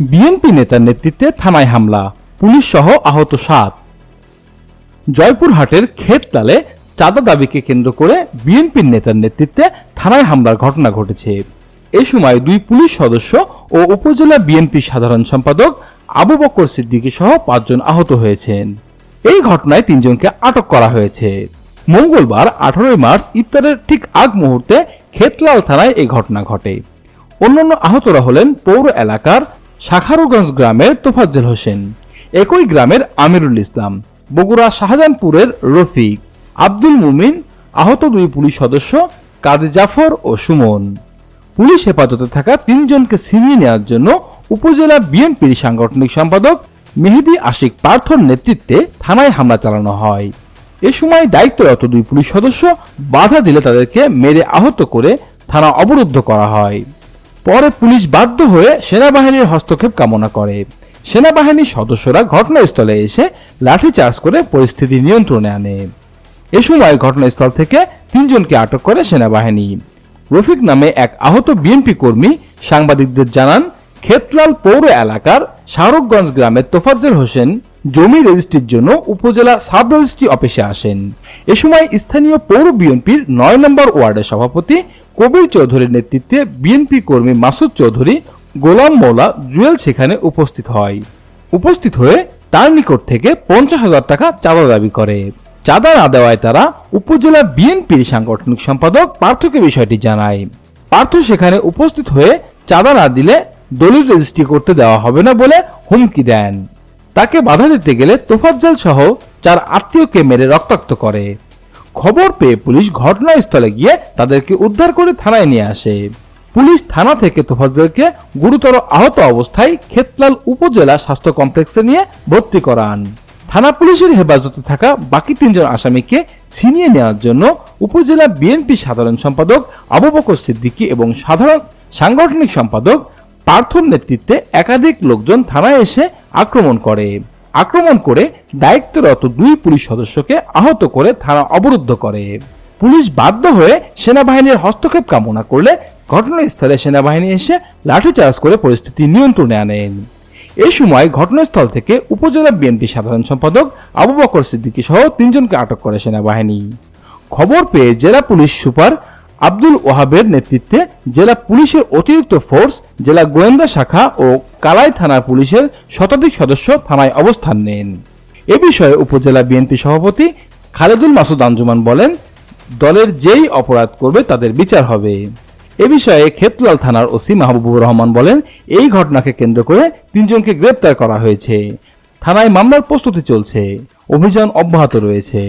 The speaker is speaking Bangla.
বিএনপি নেতার নেতৃত্বে থানায় হামলা, পুলিশ সহ আহত সাত। জয়পুরহাটের ক্ষেতলালে চাঁদা দাবিকে কেন্দ্র করে বিএনপির নেতার নেতৃত্বে থানায় হামলার ঘটনা ঘটেছে। এ সময় দুই পুলিশ সদস্য ও উপজেলা বিএনপি সাধারণ সম্পাদক আবু বকর সিদ্দিকী সহ পাঁচজন আহত হয়েছেন। এই ঘটনায় তিনজনকে আটক করা হয়েছে। মঙ্গলবার আঠারোই মার্চ ইফতারের ঠিক আগ মুহূর্তে ক্ষেতলাল থানায় এই ঘটনা ঘটে। অন্যান্য আহতরা হলেন পৌর এলাকার শাখারুগঞ্জ গ্রামের তোফাজ্জল হোসেন। একই গ্রামের আমিরুল ইসলাম, বগুড়া শাহজাহানপুরের রফিক, আব্দুল মুমিন, আহত দুই পুলিশ সদস্য কাজী জাফর ও সুমন। পুলিশ হেফাজতে থাকা তিনজনকে ছিনিয়ে নেওয়ার জন্য উপজেলা বিএনপির সাংগঠনিক সম্পাদক মেহেদি আশিক পার্থর নেতৃত্বে থানায় হামলা চালানো হয়। এ সময় দায়িত্বরত দুই পুলিশ সদস্য বাধা দিলে তাদেরকে মেরে আহত করে থানা অবরুদ্ধ করা হয়। পরে পুলিশ বাধ্য হয়ে সেনাবাহিনীর হস্তক্ষেপ কামনা করে। সেনাবাহিনীর সদস্যরা ঘটনাস্থলে এসে লাঠিচার্জ করে পরিস্থিতি নিয়ন্ত্রণে আনে। এ সময় ঘটনাস্থল থেকে তিনজনকে আটক করে সেনাবাহিনী। রফিক নামে এক আহত বিএনপি কর্মী সাংবাদিকদের জানান ক্ষেতলাল পৌর এলাকার শাহরুখগঞ্জ গ্রামের তোফাজ্জল হোসেন জমি রেজিস্ট্রির জন্য উপজেলা সাব রেজিস্ট্রি অফিসে আসেন। এ সময় স্থানীয় পৌর বিএনপির নয় নম্বর ওয়ার্ডের সভাপতি কবির চৌধুরীর নেতৃত্বে বিএনপি কর্মী মাসুদ চৌধুরী, গোলাম মৌলা জুয়েল সেখানে উপস্থিত হয়। উপস্থিত হয়ে তার নিকট থেকে পঞ্চাশ হাজার টাকা চাঁদা দাবি করে। চাঁদা না দেওয়ায় তারা উপজেলা বিএনপির সাংগঠনিক সম্পাদক পার্থকে বিষয়টি জানায়। পার্থ সেখানে উপস্থিত হয়ে চাঁদা না দিলে দলিল রেজিস্ট্রি করতে দেওয়া হবে না বলে হুমকি দেন। তাকে বাধা দিতে গেলে তোফাজ্জল সহ চার আত্মীয়কে মেরে রক্তাক্ত করে। খবর পেয়ে পুলিশ ঘটনাস্থলে গিয়ে তাদেরকে উদ্ধার করে থানায় নিয়ে আসে। পুলিশ থানা থেকে তোফাজ্জলকে গুরুতর আহত অবস্থায় ক্ষেতলাল উপজেলা স্বাস্থ্য কমপ্লেক্সে নিয়ে ভর্তি করান। থানা পুলিশের হেফাজতে থাকা বাকি তিনজন আসামিকে ছিনিয়ে নেওয়ার জন্য উপজেলা বিএনপি সাধারণ সম্পাদক আবু বকর সিদ্দিকী এবং সাধারণ সাংগঠনিক সম্পাদক পার্থর নেতৃত্বে একাধিক লোকজন থানায় এসে আক্রমণ করে। আক্রমণ করে দায়িত্বরত দুই পুলিশ সদস্যকে আহত করে থানা অবরুদ্ধ করে। পুলিশ বাধ্য হয়ে সেনাবাহিনীর হস্তক্ষেপ কামনা করলে ঘটনাস্থলে সেনাবাহিনী এসে লাঠিচার্জ করে পরিস্থিতি নিয়ন্ত্রণে আনেন এই সময় ঘটনাস্থল থেকে উপজেলা বিএনপি সাধারণ সম্পাদক আবু বকর সিদ্দিকী সহ তিনজনকে আটক করে সেনাবাহিনী। খবর পেয়ে জেলা পুলিশ সুপার আব্দুল ওহাবের নেতৃত্বে জেলা পুলিশের অতিরিক্ত ফোর্স, জেলা গোয়েন্দা শাখা ও কালাই থানার পুলিশের শতাধিক সদস্য থানায় অবস্থান নেন। এ বিষয়ে উপজেলা বিএনপি সভাপতি খালেদুল মাসুদ আঞ্জুমান বলেন, দলের যেই অপরাধ করবে তাদের বিচার হবে। এ বিষয়ে ক্ষেতলাল থানার ওসি মাহবুবুর রহমান বলেন, এই ঘটনাকে কেন্দ্র করে তিনজনকে গ্রেপ্তার করা হয়েছে। থানায় মামলার প্রস্তুতি চলছে। অভিযান অব্যাহত রয়েছে।